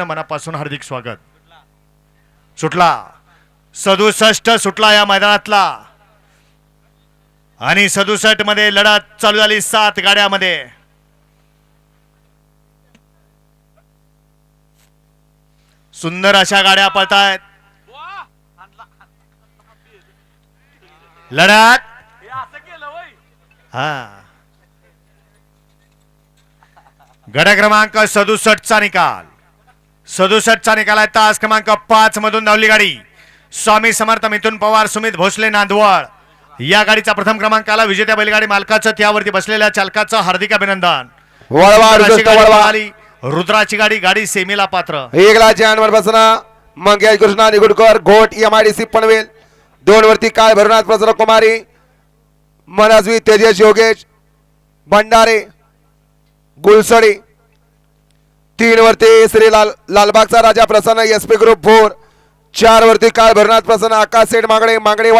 मनापासून हार्दिक स्वागत. सुटला. सदुसष्ट सुटला या मैदानातला. आणि सदुसष्टमध्ये लढत चालू झाली सात गाड्यामध्ये. सुंदर अशा गाड्या पळतायत. लढत. हा. गड क्रमांक सदुसष्ट चा निकाल. सदुसष्ट चा निकाल आहे. तास क्रमांक पाच मधून धावली गाडी. स्वामी समर्थ मिथुन पवार सुमित भोसले नांदवळ. या गाडीचा प्रथम क्रमांक आला विजेत्या बैलगाडी मालकाचं. त्यावरती बसलेल्या चालकाचं हार्दिक अभिनंदन. वळवा रुद्राची गाडी गाडी सेमीला पात्र. एकला बसना. Mangesh Krishna Nigudkar Ghot M I D C Panvel. दोन वरती काय भरनाथ प्रसन्न कुमारी मनस्वी तेजस योगेश. भंडारे. गुलसडी. तीन वरती श्री लाल लालबागचा राजा प्रसन्न एस पी ग्रुप फोर चार वरती काय भरनाथ प्रसन्न आकाश सेठ मांगडे मागडे